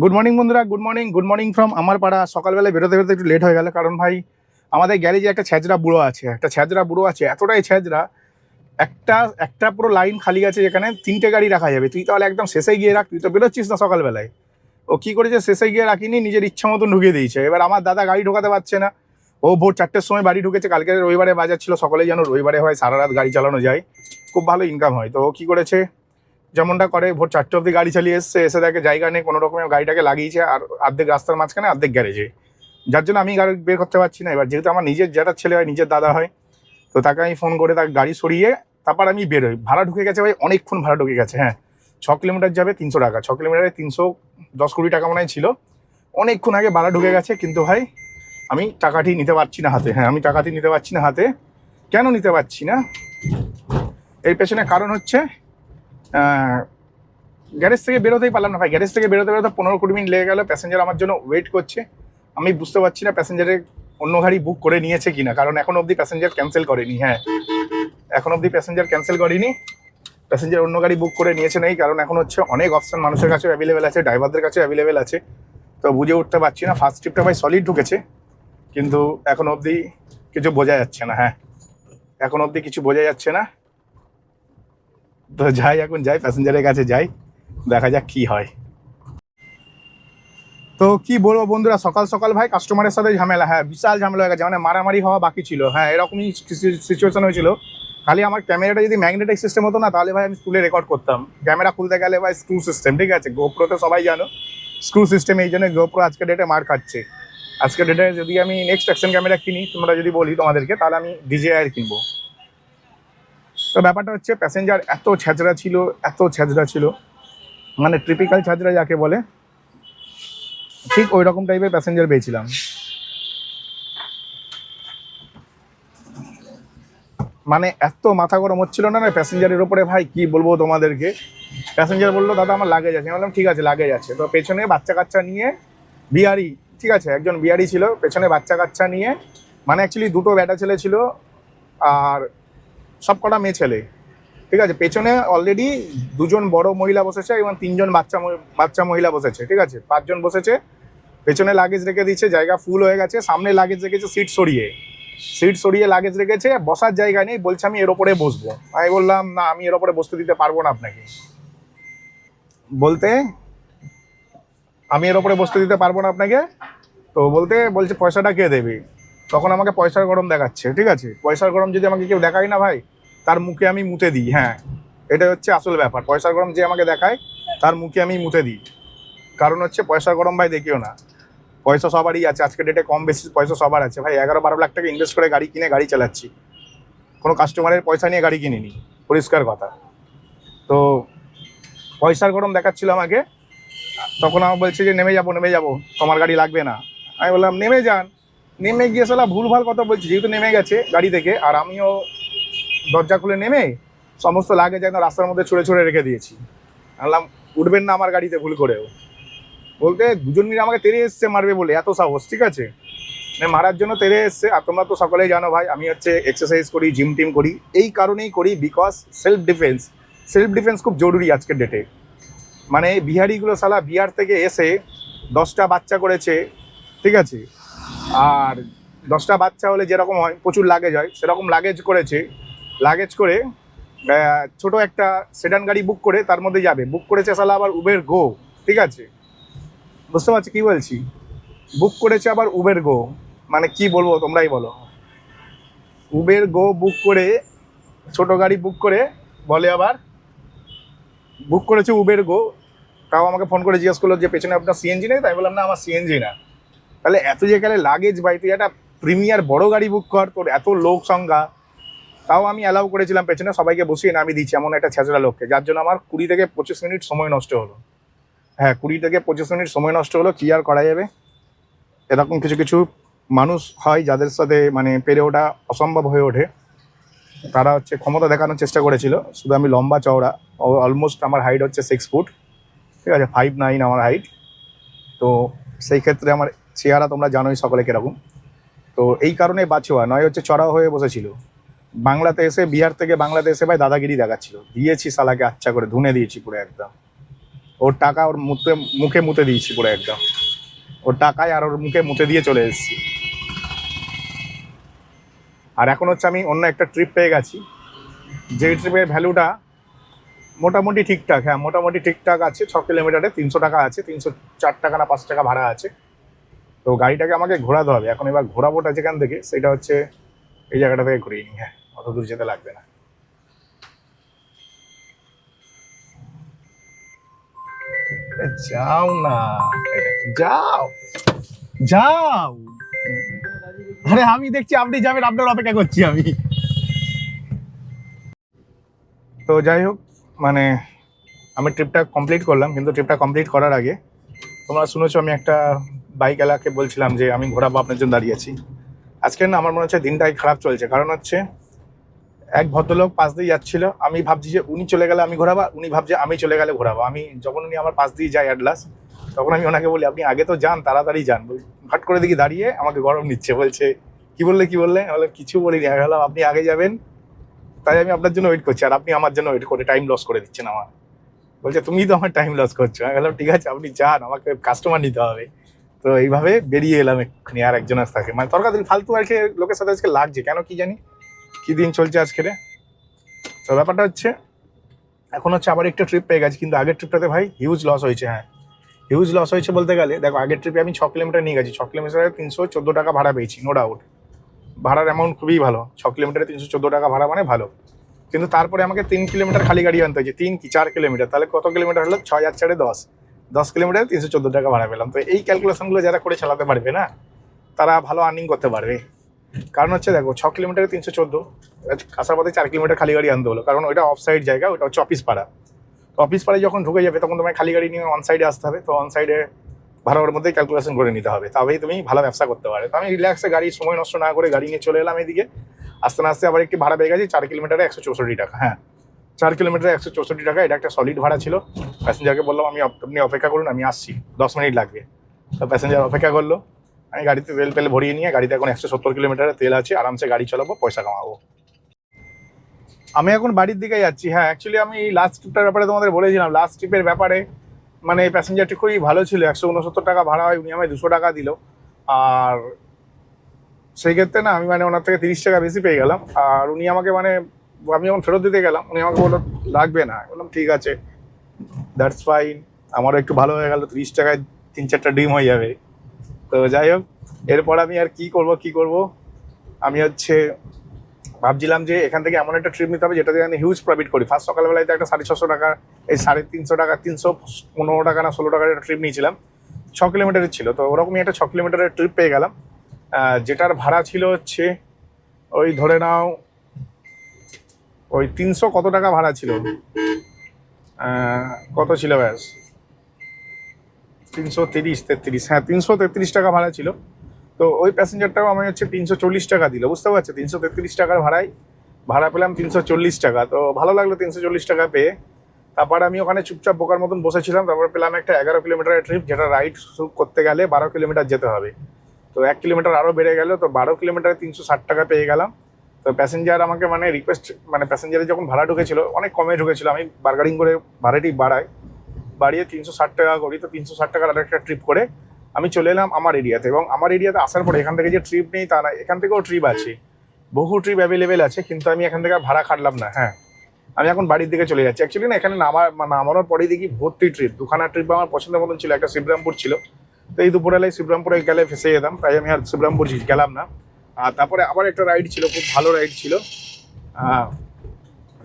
Good morning বন্ধুরা। Good morning good morning from আমার পাড়া সকালবেলায় বেরোতে বেরোতে একটু লেট হয়ে গেল, কারণ ভাই, আমাদের গ্যারেজে একটা ছ্যাঁচড়া বুড়ো আছে, একটা ছ্যাঁচড়া বুড়ো আছে, এতটাই ছ্যাঁচড়া একটা একটা পুরো লাইন খালি আছে যেখানে তিনটে গাড়ি রাখা যাবে। তুই তাহলে একদম শেষে গিয়ে রাখ, তুই তো বেরোচ্ছিস না সকালবেলায়। ও কী করেছে শেষে গিয়ে রাখিনি, নিজের ইচ্ছা মতন ঢুকিয়ে দিয়েছে। এবার আমার দাদা গাড়ি ঢোকাতে পারছে না। ও ভোর চারটের সময় বাড়ি ঢুকেছে, কালকে রবিবারে বাজার ছিল সকলে যেন রবিবারে হয়, সারা রাত গাড়ি চালানো যায়, খুব ভালো ইনকাম হয়। তো ও কী করেছে? যেমনটা করে, ভোর চারটে অবধি গাড়ি চালিয়ে এসছে, এসে দেখে জায়গা নেই, কোনো রকমের গাড়িটাকে লাগিয়েছে, আর অর্ধেক রাস্তার মাঝখানে অর্ধেক গ্যারেজে। যার জন্য আমি গাড়ি বের করতে পারছি না। এবার যেহেতু আমার নিজের, যেটা ছেলে হয়, নিজের দাদা হয়, তো তাকে আমি ফোন করে তাকে গাড়ি সরিয়ে তারপর আমি বেরোই ভাড়া ঢুকে গেছে ভাই, অনেকক্ষণ ভাড়া ঢুকে গেছে হ্যাঁ। ছ কিলোমিটার যাবে তিনশো টাকা। ছ কিলোমিটারে তিনশো দশ কুড়ি টাকা মনে ছিল। অনেকক্ষণ আগে ভাড়া ঢুকে গেছে, কিন্তু ভাই, আমি টাকাটি নিতে পারছি না হাতে হ্যাঁ আমি টাকাটি নিতে পারছি না হাতে। কেন নিতে পারছি না? এর পেছনে কারণ হচ্ছে গ্যারেজ থেকে বেরোতেই পারলাম না ভাই। গ্যারেজ থেকে বেরোতে বেরোতে পনেরো কুড়ি মিনিট লেগে গেল। প্যাসেঞ্জার আমার জন্য ওয়েট করছে। আমি বুঝতে পারছি না প্যাসেঞ্জারের অন্য গাড়ি বুক করে নিয়েছে কিনা। কারণ এখন অবধি প্যাসেঞ্জার ক্যান্সেল করেনি হ্যাঁ। এখন অবধি প্যাসেঞ্জার ক্যান্সেল করেনি। প্যাসেঞ্জার অন্য গাড়ি বুক করে নিয়েছে নেই। কারণ এখন হচ্ছে অনেক অপশন মানুষের কাছে অ্যাভেলেবেল আছে ড্রাইভারদের কাছে অ্যাভেলেবেল আছে। তো বুঝে উঠতে পারছি না। ফার্স্ট ট্রিপটা ভাই সলিড ঢুকেছে। কিন্তু এখন অবধি কিছু বোঝা যাচ্ছে না হ্যাঁ। এখন অবধি কিছু বোঝা যাচ্ছে না। তো যাই, এখন যাই, প্যাসেঞ্জারের কাছে যাই, দেখা যাক কি হয়। তো কি বলব বন্ধুরা, সকাল সকাল ভাই কাস্টমারের সাথে ঝামেলা হ্যাঁ বিশাল ঝামেলা হয়ে গেছে মানে মারামারি হওয়া বাকি ছিল হ্যাঁ এরকমই সিচুয়েশন হয়েছিল। খালি আমার ক্যামেরাটা যদি ম্যাগনেটিক সিস্টেম হতো না, তাহলে ভাই আমি স্কুলে রেকর্ড করতাম। ক্যামেরা খুলতে গেলে ভাই স্ক্রু সিস্টেম ঠিক আছে? গোপ্রোতে সবাই জানো। স্ক্রু সিস্টেম এই জন্য গোপ্রো আজকে ডেটে মার খাচ্ছে। আজকে ডেটে যদি আমি নেক্সট অ্যাকশন ক্যামেরা কিনি, তোমরা যদি বলি তোমাদেরকে, তাহলে আমি ডিজেআর কিনবো। তো ব্যাপারটা হচ্ছে প্যাসেঞ্জার এত ছ্যাঁচড়া ছিল, এত ছ্যাঁচড়া ছিল। মানে ট্রিপিক্যাল ছ্যাঁচড়া যাকে বলে, ঠিক ওই রকম টাইপের প্যাসেঞ্জার পেয়েছিলাম। মানে এত মাথা গরম হচ্ছিল না না প্যাসেঞ্জারের ওপরে ভাই কি বলব তোমাদেরকে? প্যাসেঞ্জার বলল, দাদা, আমার আছে। আমি বললাম, ঠিক আছে লাগেজ আছে। তো পেছনে বাচ্চা কাচ্চা নিয়ে বিহারি, ঠিক আছে, একজন বিহারি ছিল। পেছনে বাচ্চা কাচ্চা নিয়ে মানে অ্যাকচুয়ালি দুটো ব্যাটা ছেলে ছিল। আর সব কটা মেয়ে ছেলে। ঠিক আছে? পেছনে অলরেডি দুজন বড় মহিলা বসেছে, এবং তিনজন বাচ্চা বাচ্চা মহিলা বসেছে। ঠিক আছে? পাঁচজন বসেছে। পেছনে লাগেজ রেখে দিচ্ছে জায়গা ফুল হয়ে গেছে। সামনে লাগেজ রেখেছে সিট সরিয়ে। সিট সরিয়ে লাগেজ রেখেছে, বসার জায়গা নেই, বলছে আমি এর ওপরে বসবো। আমি বললাম, না, আমি এর ওপরে বসতে দিতে পারব না আপনাকে। বলতে, আমি এর ওপরে বসতে দিতে পারব না আপনাকে। তো বলতে, বলছে, পয়সাটা কে দেবে? তখন আমাকে পয়সার গরম দেখাচ্ছে, ঠিক আছে? পয়সার গরম যদি আমাকে কেউ দেখায় না ভাই তার মুখে আমি মুতে দিই হ্যাঁ। এটা হচ্ছে আসল ব্যাপার। পয়সার গরম যে আমাকে দেখায়, তার মুখে আমি মুতে দিই। কারণ হচ্ছে পয়সার গরম ভাই দেখিও না। পয়সা সবারই আছে আজকে ডেটে কম বেশি পয়সা সবার আছে। ভাই, এগারো বারো লাখ টাকা ইনভেস্ট করে গাড়ি কিনে গাড়ি চালাচ্ছি। কোনো কাস্টমারের পয়সা নিয়ে গাড়ি কিনিনি। পরিষ্কার কথা। তো পয়সার গরম দেখাচ্ছিল আমাকে। তখন আমার বলছে যে, নেমে যাব নেমে যাব। তোমার গাড়ি লাগবে না। আমি বললাম, নেমে যান। নেমে গিয়ে সালা ভুলভাল কথা বলছি, যেহেতু নেমে গেছে গাড়ি থেকে। আর আমিও দরজা খুলে নেমে সমস্ত লাগেজ একদম রাস্তার মধ্যে ছুঁড়ে ছুঁড়ে রেখে দিয়েছি। বললাম, উঠবেন না আমার গাড়িতে ভুল করেও। বলতে, দুজন মিলে আমাকে তেড়ে এসছে, মারবে বলে, এত সাহস, ঠিক আছে? মানে মারার জন্য তেড়ে এসছে, আর তোমরা তো সকলেই জানো ভাই, আমি হচ্ছে এক্সারসাইজ করি জিম টিম করি, এই কারণেই করি because self defence self defence খুব জরুরি আজকের ডেটে মানে বিহারিগুলো সালা বিহার থেকে এসে দশটা বাচ্চা করেছে, ঠিক আছে? আর দশটা বাচ্চা হলে যেরকম হয়, প্রচুর লাগেজ হয়, সেরকম লাগেজ করেছে লাগেজ করে ছোট একটা সেডান গাড়ি বুক করে তার মধ্যে যাবে। বুক করেছে সালা আবার উবের গো ঠিক আছে? বুঝতে পারছি কি বলছি? বুক করেছে আবার উবের গো মানে কি বলব তোমরাই বলো। উবের গো বুক করে, ছোট গাড়ি বুক করে, বলে আবার বুক করেছে উবের গো তাও আমাকে ফোন করে জিজ্ঞেস করল যে, পেছনে আপনার সিএনজি নেই? তাই বললাম, না, আমার সিএনজি না। তাহলে এত যে গেলে লাগেজ ভাই তুই একটা প্রিমিয়ার বড় গাড়ি বুক কর, তোর এত লোক সংখ্যা। তাও আমি অ্যালাউ করেছিলাম, পেছনে সবাইকে বসিয়ে নামিয়ে দিচ্ছি, এমন একটা ছেঁচড়া লোককে, যার জন্য আমার কুড়ি থেকে পঁচিশ মিনিট সময় নষ্ট হলো। হ্যাঁ কুড়ি থেকে পঁচিশ মিনিট সময় নষ্ট হলো, কি আর করা যাবে? এরকম কিছু কিছু মানুষ হয় যাদের সাথে মানে পেরে ওঠা অসম্ভব হয়ে ওঠে। তারা হচ্ছে ক্ষমতা দেখানোর চেষ্টা করেছিল, শুধু আমি লম্বা চওড়া অলমোস্ট আমার হাইট হচ্ছে সিক্স ফুট ঠিক আছে ফাইভ নাইন আমার হাইট তো সেই ক্ষেত্রে আমার চেহারা তোমরা জানোই সকলে কীরকম। তো এই কারণে বাঁচোয়া নয় হচ্ছে চড়াও হয়ে বসেছিল। বাংলাতে এসে, বিহার থেকে বাংলাতে এসে ভাই দাদাগিরি দেখাচ্ছিল। দিয়েছি সালাকে আচ্ছা করে, ধুনে দিয়েছি পুরো একদম। ওর টাকা ওর মুখে মুখে মুতে দিয়েছি পুরো একদম। ওর টাকায় আর ওর মুখে মুতে দিয়ে চলে এসেছি। আর এখন হচ্ছে আমি অন্য একটা ট্রিপ পেয়ে গেছি। যে ট্রিপের ভ্যালুটা মোটামুটি ঠিকঠাক হ্যাঁ মোটামুটি ঠিকঠাক আছে। ছ কিলোমিটারে তিনশো টাকা আছে, তিনশো চার টাকা না পাঁচ টাকা ভাড়া আছে। তো গাড়িটাকে আমাকে ঘোরাতে হবে। এখন এবার ঘোরাবোটা যেখান থেকে, সেটা হচ্ছে এই জায়গাটা থেকে ঘুরিয়ে নিই হ্যাঁ। অত দূর যেতে লাগবে না। যাও না যাও যাও। আরে, আমি দেখছি আপনি যাবেন, আপনার অপেক্ষা করছি আমি। তো যাই হোক মানে আমি ট্রিপটা কমপ্লিট করলাম, কিন্তু ট্রিপটা কমপ্লিট করার আগে তোমরা শুনেছো, আমি একটা বাইক এলাকে বলছিলাম যে আমি ঘোরাবো, আপনার জন্য দাঁড়িয়েছি আজকে না, আমার মনে হচ্ছে দিনটাই খারাপ চলছে। কারণ হচ্ছে এক ভদ্রলোক পাশ দিয়ে যাচ্ছিল। আমি ভাবছি যে উনি চলে গেলে আমি ঘোরাবো উনি ভাবছে আমি চলে গেলে ঘোরাবো। আমি যখন উনি আমার পাশ দিয়ে যায় অ্যাডলাস তখন আমি ওনাকে বলি আপনি আগে তো যান তাড়াতাড়ি যান। বলি, হঠাৎ করে দেখি দাঁড়িয়ে আমাকে গরম নিচ্ছে বলছে কি বললে কি বললে? বললাম কিছু বলিনি। বললাম আপনি আগে যাবেন তাই আমি আপনার জন্য ওয়েট করছি আর আপনি আমার জন্য ওয়েট করে টাইম লস করে দিচ্ছেন আমার। বলছে তুমি তো আমার টাইম লস করছ। আমি বললাম ঠিক আছে আপনি যান আমাকে কাস্টমার নিতে হবে। তো এইভাবে বেরিয়ে এলাম এক্ষুনি আর একজনের থাকে। মানে তরকারি ফালতু আর কি লোকের সাথে আজকে লাগছে কেন কি জানি? কি দিন চলছে আজকে রে? তো ব্যাপারটা হচ্ছে, এখন হচ্ছে আবার একটা ট্রিপ পেয়ে গেছি, কিন্তু আগের ট্রিপটাতে ভাই হিউজ লস হয়েছে হ্যাঁ। হিউজ লস হয়েছে বলতে গেলে, দেখো, আগের ট্রিপে আমি ছ কিলোমিটার নিয়ে গেছি, ছ কিলোমিটারে তিনশো চোদ্দ টাকা ভাড়া পেয়েছি নো ডাউট ভাড়ার অ্যামাউন্ট খুবই ভালো, ছ কিলোমিটারে তিনশো চোদ্দ টাকা ভাড়া মানে ভালো। কিন্তু তারপরে আমাকে তিন কিলোমিটার খালি গাড়ি আনতে হয়েছে, তিন কি, চার কিলোমিটার তাহলে কত কিলোমিটার হলো? ছয় আর চারে দশ। দশ কিলোমিটার তিনশো চোদ্দ টাকা ভাড়া পেলাম। তো এই ক্যালকুলেশনগুলো যারা করে চালাতে পারবে না, তারা ভালো আর্নিং করতে পারবে। কারণ হচ্ছে দেখো, ছ কিলোমিটারে তিনশো চোদ্দ পথে চার কিলোমিটার খালি গাড়ি আনতে হলো। কারণ ওইটা অফ সাইড জায়গা ওটা হচ্ছে অফিস পাড়া। তো অফিস পাড়ায় যখন ঢুকে যাবে, তখন তোমায় খালি গাড়ি নিয়ে অন সাইডে আসতে হবে। তো অন সাইডে ভাড়ার মধ্যেই ক্যালকুলেশন করে নিতে হবে। তবেই তুমি ভালো ব্যবসা করতে পারবে। তো আমি রিল্যাক্সে গাড়ি সময় নষ্ট না করে গাড়ি নিয়ে চলে এলাম এদিকে। আস্তে আস্তে আবার একটি ভাড়া পেয়ে গেছি, চার কিলোমিটারে একশো চৌষট্টি টাকা। হ্যাঁ চার কিলোমিটারে একশো চৌষট্টি টাকা, এটা একটা সলিড ভাড়া ছিল। প্যাসেঞ্জারকে বললাম, আমি আপনি অপেক্ষা করুন, আমি আসছি। দশ মিনিট লাগবে। তো প্যাসেঞ্জার অপেক্ষা করল। আমি গাড়িতে তেল তেল ভরিয়ে নিয়ে গাড়িতে এখন একশো সত্তর কিলোমিটারের তেল আছে, আরামসে গাড়ি চালাবো, পয়সা কামাবো। আমি এখন বাড়ির দিকে যাচ্ছি। হ্যাঁ অ্যাকচুয়ালি আমি লাস্ট ট্রিপটার ব্যাপারে তোমাদের বলেছিলাম। লাস্ট ট্রিপের ব্যাপারে মানে প্যাসেঞ্জারটি খুবই ভালো ছিল। একশো উনসত্তর টাকা ভাড়া হয়, উনি আমায় দুশো টাকা দিল। আর সেই ক্ষেত্রে না, আমি মানে ওনার থেকে তিরিশ টাকা বেশি পেয়ে গেলাম। আর উনি আমাকে মানে আমি যখন ফেরত দিতে গেলাম, উনি আমাকে বলল, লাগবে না। বললাম, ঠিক আছে দ্যাটস ফাইন আমারও একটু ভালো হয়ে গেল, তিরিশ টাকায় তিন চারটা ডিম হয়ে যাবে। তো যাই হোক, এরপর আমি আর কি করব কি করব? আমি হচ্ছে ভাবছিলাম যে এখান থেকে এমন একটা ট্রিপ নিতে হবে যেটাতে আমি হিউজ প্রফিট করি। ফার্স্ট সকালবেলায় তো একটা সাড়ে ছশো টাকা, এই সাড়ে তিনশো টাকা, তিনশো পনেরো টাকা না ষোলো টাকার একটা ট্রিপ নিয়েছিলাম। ছ কিলোমিটারের ছিল, তো ওরকমই একটা ছ কিলোমিটারের ট্রিপ পেয়ে গেলাম। যেটার ভাড়া ছিল হচ্ছে ওই ধরে নাও, ওই তিনশো কত টাকা ভাড়া ছিল? কত ছিল ব্যাস? তিনশো তিরিশ তেত্রিশ হ্যাঁ তিনশো তেত্রিশ টাকা ভাড়া ছিল। তো ওই প্যাসেঞ্জারটাও আমি হচ্ছে তিনশো চল্লিশ টাকা দিল বুঝতে পারছ? তিনশো তেত্রিশ টাকার ভাড়ায় ভাড়া পেলাম তিনশো চল্লিশ টাকা। তো ভালো লাগল তিনশো চল্লিশ টাকা পেয়ে। তারপর আমি ওখানে চুপচাপ বোকার মতন বসেছিলাম, তারপর পেলাম একটা এগারো কিলোমিটারের ট্রিপ যেটা রাইড করতে গেলে বারো কিলোমিটার যেতে হবে। তো এক কিলোমিটার আরও বেড়ে গেল, তো বারো কিলোমিটারে তিনশো ষাট টাকা পেয়ে গেলাম। তো প্যাসেঞ্জার আমাকে মানে রিকোয়েস্ট মানে প্যাসেঞ্জারে যখন ভাড়া ঢুকেছিল, অনেক কমে ঢুকেছিল, আমি বার্গারিং করে ভাড়াটি বাড়াই। বাড়িয়ে তিনশো ষাট টাকা করি, তো তিনশো ষাট টাকার আরেকটা ট্রিপ করে আমি চলে এলাম আমার এরিয়াতে এবং আমার এরিয়াতে আসার পরে এখান থেকে যে ট্রিপ নেই তা না, এখান থেকেও ট্রিপ আছে। বহু ট্রিপ অ্যাভেলেবেল আছে, কিন্তু আমি এখান থেকে আর ভাড়া খাটলাম না হ্যাঁ। আমি এখন বাড়ির দিকে চলে যাচ্ছি। অ্যাকচুয়ালি না, এখানে নামার মানে নামানোর পরেই দেখি ভর্তি ট্রিপ দুখানা ট্রিপ আমার পছন্দের মতন ছিল, একটা শিবরামপুর ছিল। তো এই দুপুরবেলায় শিবরামপুরে গেলে ফেসে যেতাম, তাই আমি আর শিবরামপুর গেলাম না। আর তারপরে আবার একটা রাইড ছিল, খুব ভালো রাইড ছিল।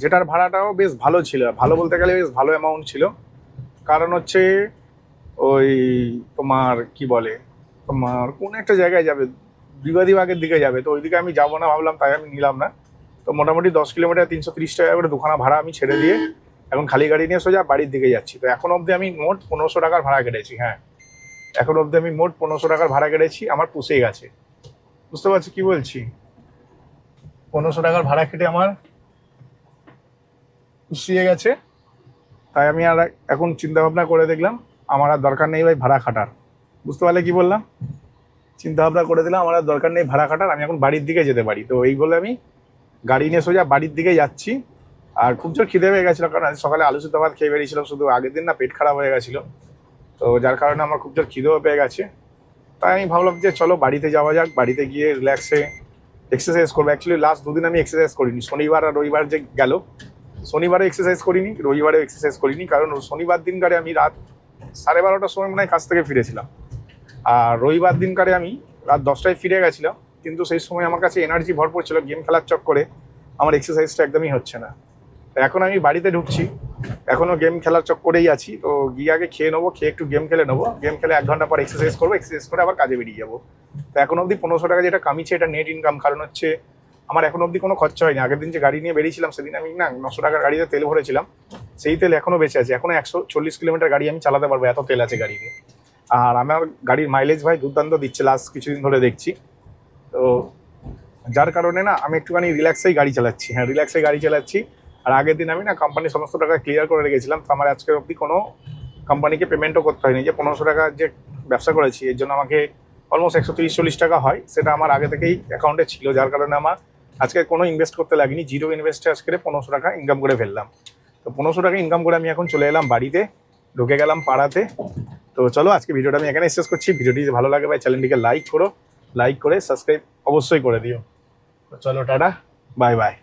যেটার ভাড়াটাও বেশ ভালো ছিল, ভালো বলতে গেলে বেশ ভালো অ্যামাউন্ট ছিল। কারণ হচ্ছে ওই তোমার কি বলে, তোমার কোন একটা জায়গায় যাবে বিবাদীবাগের দিকে যাবে। তো ওইদিকে আমি যাব না ভাবলাম, তাই আমি নিলাম না। তো মোটামুটি দশ কিলোমিটার তিনশো তিরিশ টাকা করে দুখানা ভাড়া আমি ছেড়ে দিয়ে এখন খালি গাড়ি নিয়ে সোজা বাড়ির দিকে যাচ্ছি। তো এখন অবধি আমি মোট পনেরোশো টাকার ভাড়া কেটেছি হ্যাঁ। এখন অবধি আমি মোট পনেরোশো টাকার ভাড়া কেটেছি, আমার পুষে গেছে। বুঝতে পারছি কি বলছি? পনেরোশো টাকার ভাড়া কেটে আমার পুষিয়ে গেছে। তাই আমি আর এখন চিন্তা ভাবনা করে দেখলাম, আমার আর দরকার নেই ভাই ভাড়া খাটার। বুঝতে পারলে কি বললাম? চিন্তা ভাবনা করে দিলাম, আমার আর দরকার নেই ভাড়া খাটার, আমি এখন বাড়ির দিকে যেতে পারি। তো এই বলে আমি গাড়ি নিয়ে সোজা বাড়ির দিকে যাচ্ছি। আর খুব জোর খিদে পেয়ে গেছিল, কারণ সকালে আলু সুদ্ধ ভাত খেয়ে বেরিয়েছিলাম, শুধু আগের দিন না পেট খারাপ হয়ে গেছিল। তো যার কারণে আমার খুব জোর খিদেও পেয়ে গেছে। তাই আমি ভাবলাম যে চলো বাড়িতে যাওয়া যাক, বাড়িতে গিয়ে রিল্যাক্সে এক্সারসাইজ করব। অ্যাকচুয়ালি লাস্ট দুদিন আমি এক্সারসাইজ করিনি, শনিবার আর রবিবার যে গেল শনিবারে এক্সারসাইজ করিনি, রবিবারে এক্সারসাইজ করিনি, কারণ শনিবার দিনকারে আমি রাত সাড়ে বারোটার সময় মনে হয় কাছ থেকে ফিরেছিলাম। আর রবিবার দিনকারে আমি রাত দশটায় ফিরে গেছিলাম, কিন্তু সেই সময় আমার কাছে এনার্জি ভরপুর ছিল গেম খেলার চক্করে আমার এক্সারসাইজটা একদমই হচ্ছে না। এখন আমি বাড়িতে ঢুকছি এখনও গেম খেলার চক্করেই আছি, তো গিয়ে আগে খেয়ে নেব, খেয়ে একটু গেম খেলে নেব গেম খেলে এক ঘণ্টা পর এক্সারসাইজ করব এক্সারসাইজ করে আবার কাজে বেরিয়ে যাব। তো এখন অবধি পনেরোশো টাকা যেটা কামিয়েছে, এটা নেট ইনকাম কারণ হচ্ছে আমার এখন অবধি কোনো খরচা হয়নি। আগের দিন যে গাড়ি নিয়ে বেরিয়েছিলাম, সেদিন আমি না নশো টাকার গাড়িতে তেল ভরেছিলাম। সেই তেল এখনও বেঁচে আছে। এখনও একশো চল্লিশ কিলোমিটার গাড়ি আমি চালাতে পারব, এত তেল আছে গাড়িতে আর আমার গাড়ির মাইলেজ ভাই দুর্দান্ত দিচ্ছে লাস্ট কিছুদিন ধরে দেখছি। তো যার কারণে না, আমি একটুখানি রিল্যাক্সেই গাড়ি চালাচ্ছি। হ্যাঁ রিল্যাক্সে গাড়ি চালাচ্ছি। আর আগের দিন আমি না কোম্পানির সমস্ত টাকা ক্লিয়ার করে রেখেছিলাম। তো আমার আজকের অবধি কোনো কোম্পানিকে পেমেন্টও করতে হয়নি। যে পনেরোশো টাকা যে ব্যবসা করেছি, এর জন্য আমাকে অলমোস্ট একশো তিরিশ চল্লিশ টাকা হয়, সেটা আমার আগে থেকেই অ্যাকাউন্টে ছিল। যার কারণে আমার আজকে কোনো ইনভেস্ট করতে লাগিনি জিরো ইনভেস্টে আজকে পনেরোশো টাকা ইনকাম করে ফেললাম। তো পনেরোশো টাকা ইনকাম করে আমি এখন চলে এলাম বাড়িতে, ঢুকে গেলাম পাড়াতে। তো চলো আজকে ভিডিওটা আমি এখানে শেষ করছি। ভিডিওটি ভালো লাগে ভাই চ্যানেলটিকে লাইক করো লাইক করে সাবস্ক্রাইব অবশ্যই করে দিও। তো চলো, টাটা বাই বাই